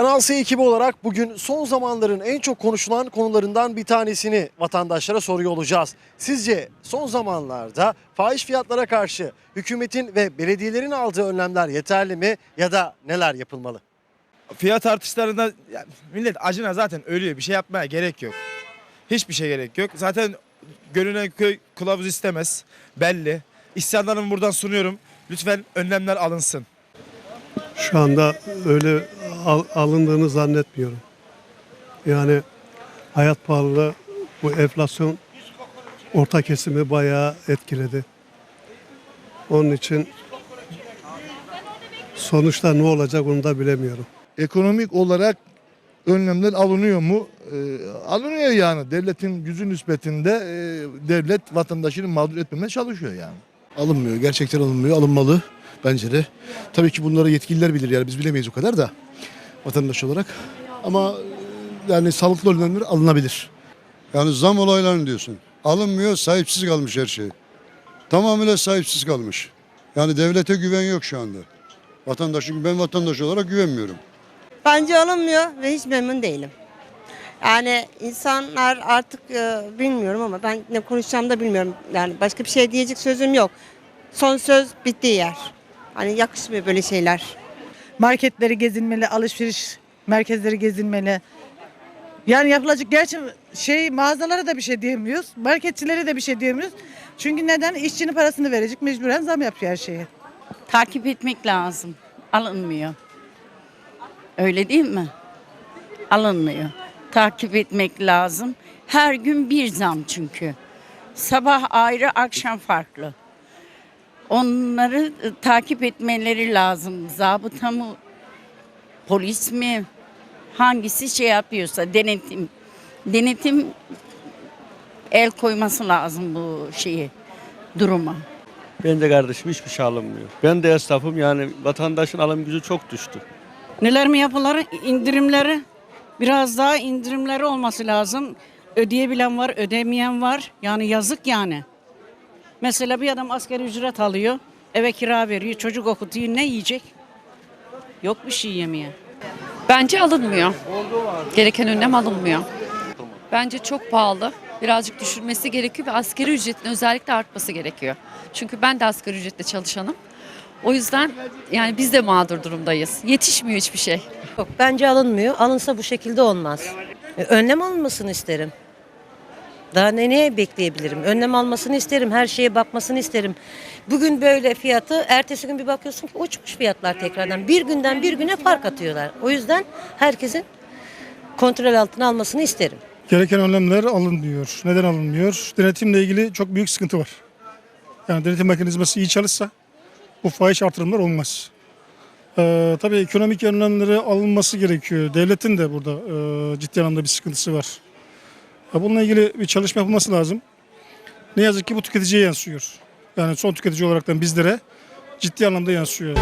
Finanse ekibi olarak bugün son zamanların en çok konuşulan konularından bir tanesini vatandaşlara soruyor olacağız. Sizce son zamanlarda fahiş fiyatlara karşı hükümetin ve belediyelerin aldığı önlemler yeterli mi ya da neler yapılmalı? Fiyat artışlarında ya millet acına zaten ölüyor. Bir şey yapmaya gerek yok. Hiçbir şey gerek yok. Zaten görünen köy kılavuz istemez. Belli. İsyanlarımı buradan sunuyorum. Lütfen önlemler alınsın. Şu anda öyle al- alındığını zannetmiyorum. Yani hayat pahalılığı, bu enflasyon orta kesimi bayağı etkiledi. Onun için sonuçta ne olacak onu da bilemiyorum. ekonomik olarak önlemler alınıyor mu? Ee, alınıyor yani. Devletin gücü nispetinde e, devlet vatandaşını mağdur etmemeye çalışıyor yani. Alınmıyor. Gerçekten alınmıyor. Alınmalı bence de. Tabii ki bunları yetkililer bilir yani biz bilemeyiz o kadar da vatandaş olarak. Ama yani sağlıklı önlemler alınabilir. Yani zam olaylarını diyorsun. Alınmıyor, sahipsiz kalmış her şey. Tamamıyla sahipsiz kalmış. Yani devlete güven yok şu anda. Vatandaşın ben vatandaş olarak güvenmiyorum. Bence alınmıyor ve hiç memnun değilim. Yani insanlar artık e, bilmiyorum ama ben ne konuşacağımı da bilmiyorum. Yani başka bir şey diyecek sözüm yok. Son söz bittiği yer. Hani yakışmıyor böyle şeyler. Marketleri gezinmeli, alışveriş merkezleri gezinmeli. Yani yapılacak gerçi şey mağazalara da bir şey diyemiyoruz. Marketçilere de bir şey diyemiyoruz. Çünkü neden? İşçinin parasını verecek mecburen zam yapıyor her şeye. takip etmek lazım. Alınmıyor. Öyle değil mi? Alınmıyor. Takip etmek lazım. Her gün bir zam çünkü. Sabah ayrı, akşam farklı. Onları e, takip etmeleri lazım. Zabıta mı, polis mi, hangisi şey yapıyorsa denetim. Denetim el koyması lazım bu şeyi, duruma. Ben de kardeşim hiçbir şey alınmıyor. Ben de esnafım yani vatandaşın alım gücü çok düştü. Neler mi yapılar? İndirimleri biraz daha indirimleri olması lazım. Ödeyebilen var, ödemeyen var. Yani yazık yani. Mesela bir adam asgari ücret alıyor, eve kira veriyor, çocuk okutuyor. Ne yiyecek? Yok bir şey yemeye. Bence alınmıyor. Gereken önlem alınmıyor. Bence çok pahalı. Birazcık düşürmesi gerekiyor ve asgari ücretin özellikle artması gerekiyor. Çünkü ben de asgari ücretle çalışanım. O yüzden yani biz de mağdur durumdayız. Yetişmiyor hiçbir şey. Yok bence alınmıyor. Alınsa bu şekilde olmaz. E, Önlem alınmasını isterim. Daha ne neye bekleyebilirim? Önlem almasını isterim. Her şeye bakmasını isterim. Bugün böyle fiyatı, ertesi gün bir bakıyorsun ki uçmuş fiyatlar tekrardan. Bir günden bir güne fark atıyorlar. O yüzden herkesin kontrol altına almasını isterim. Gereken önlemler alınmıyor. Neden alınmıyor? Denetimle ilgili çok büyük sıkıntı var. Yani denetim mekanizması iyi çalışsa bu fahiş artırımlar olmaz. Ee, tabii ekonomik önlemleri alınması gerekiyor. Devletin de burada e, ciddi anlamda bir sıkıntısı var. Bununla ilgili bir çalışma yapılması lazım. Ne yazık ki bu tüketiciye yansıyor. Yani son tüketici olaraktan bizlere ciddi anlamda yansıyor.